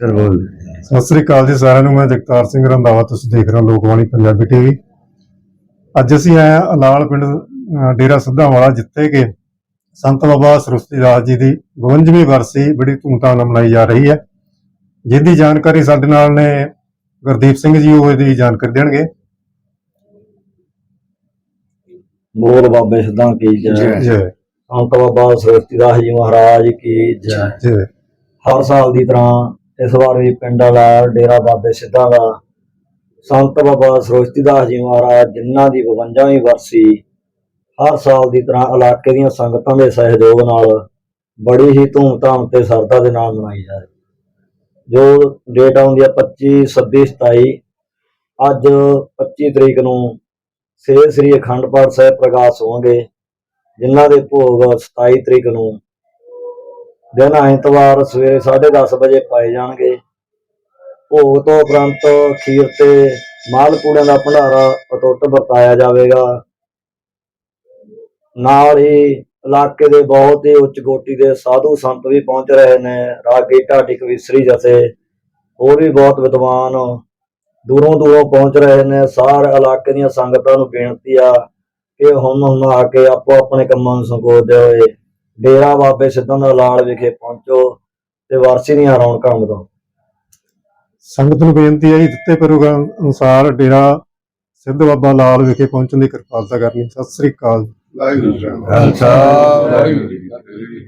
ਸਤਿ ਸ੍ਰੀ ਅਕਾਲ ਜੀ। ਸਾਰਿਆਂ ਨੂੰ ਮੈਂ ਜਗਤਾਰ ਸਿੰਘ ਰੰਧਾਵਾ ਤੁਸੀਂ ਦੇਖ ਰਹੇ ਹੋ ਲੋਕਵਾਣੀ ਪੰਜਾਬੀ ਟੀਵੀ ਅੱਜ ਅਸੀਂ ਆਏ ਹਾਂ ਅਲਾਲ ਪਿੰਡ ਡੇਰਾ ਸਿੱਧਾ ਵਾਲਾ ਜਿੱਥੇ ਕਿ ਸੰਤ ਬਾਬਾ ਸਰਸਵਤੀ ਦਾਸ ਜੀ ਦੀ 52ਵੀਂ ਵਰਸੀ ਬੜੀ ਧੂਮਧਾਮ ਨਾਲ ਮਨਾਈ ਜਾ ਰਹੀ ਹੈ। ਜਿਹਦੀ ਜਾਣਕਾਰੀ ਸਾਡੇ ਨਾਲ ਨੇ ਗੁਰਦੀਪ ਸਿੰਘ ਜੀ ਉਹ ਇਹਦੀ ਜਾਣਕਾਰੀ ਦੇਣਗੇ। ਬੋਲ ਬਾਬੇ ਸਿੱਧਾਂ ਕੀ ਜੈ ਜੀ। ਸੰਤ ਬਾਬਾ ਸਰਸਤੀ ਦਾਸ ਜੀ ਮਹਾਰਾਜ ਕੀ ਜੈ। ਜੀ। ਹਰ ਸਾਲ ਦੀ ਤਰ੍ਹਾਂ ਇਸ ਵਾਰ ਵੀ ਪਿੰਡ ਵਾਲਾ, ਡੇਰਾ ਬਾਬੇ ਸਿੱਧਾਂ ਦਾ, ਸੰਤ ਬਾਬਾ ਸਰਸਤੀ ਦਾਸ ਜੀ ਮਹਾਰਾਜ ਜਿਨ੍ਹਾਂ ਦੀ 52ਵੀਂ ਵਰਸੀ ਹਰ ਸਾਲ ਦੀ ਤਰ੍ਹਾਂ ਇਲਾਕੇ ਦੀਆਂ ਸੰਗਤਾਂ ਦੇ ਸਹਿਯੋਗ ਨਾਲ ਬੜੀ ਹੀ ਧੂਮਧਾਮ ਤੇ ਸਰਦਾ ਦੇ ਨਾਲ ਮਨਾਈ ਜਾ ਰਹੀ ਜੋ ਡੇਟ ਆਉਂਦੀ ਹੈ 25 26 27 ਅੱਜ 25 ਤਰੀਕ ਨੂੰ ਸੇ ਸ੍ਰੀ ਅਖੰਡ ਪਾਠ ਸਾਹਿਬ ਪ੍ਰਕਾਸ਼ ਹੋਣਗੇ, ਜਿਨ੍ਹਾਂ ਦੇ ਭੋਗ 27 ਤਰੀਕ ਨੂੰ ਦਿਨ ਐਤਵਾਰ ਸਵੇਰੇ 10:30 ਵਜੇ ਪਾਏ ਜਾਣਗੇ। ਭੋਗ ਤੋਂ ਉਪਰੰਤ ਖੀਰ ਤੇ ਮਾਲ ਪੂੜਿਆਂ ਦਾ ਭੰਡਾਰਾ ਅਟੁੱਟ ਵਰਤਾਇਆ ਜਾਵੇਗਾ। ਨਾਲ ਹੀ ਇਲਾਕੇ ਦੇ ਬਹੁਤ ਹੀ ਉੱਚ ਕੋਟੀ ਦੇ ਸਾਧੂ ਸੰਤ ਵੀ ਪਹੁੰਚ ਰਹੇ ਨੇ। ਰਾਗੀ ਢਾਡੀ ਕਵਿਸਰੀ ਜਥੇ ਹੋਰ ਵੀ ਬਹੁਤ ਵਿਦਵਾਨ ਦੂਰੋਂ ਦੂਰੋਂ ਪਹੁੰਚ ਰਹੇ ਨੇ। ਸਾਰੇ ਇਲਾਕੇ ਦੀਆਂ ਸੰਗਤਾਂ ਨੂੰ ਬੇਨਤੀ ਆ ਕਿ ਹੁਣ ਹੁਣ ਆ ਕੇ ਆਪੋ ਆਪਣੇ ਕੰਮਾਂ ਨੂੰ ਸੰਕੋਚਦੇ ਹੋਏ ਡੇਰਾ ਬਾਬੇ ਸਿੱਧਾਂ ਦਾ ਲਾਲ ਵਿਖੇ ਪਹੁੰਚੋ ਤੇ ਵਾਰਸੀ ਦੀਆਂ ਰੌਣਕਾਂ ਵਧਾਓ। ਸੰਗਤ ਨੂੰ ਬੇਨਤੀ ਹੈ ਜੀ ਦਿੱਤੇ ਪ੍ਰੋਗਰਾਮ ਅਨੁਸਾਰ ਡੇਰਾ ਸਿੱਧ ਬਾਬਾ ਲਾਲ ਵਿਖੇ ਪਹੁੰਚਣ ਦੀ ਕਿਰਪਾਲਤਾ ਕਰਨੀ। ਸਤਿ ਸ੍ਰੀ ਅਕਾਲ। ਖਾਲਸਾ। ਵਾਹਿਗੁਰੂ ਜੀ ਕੀ ਫਤਿਹ।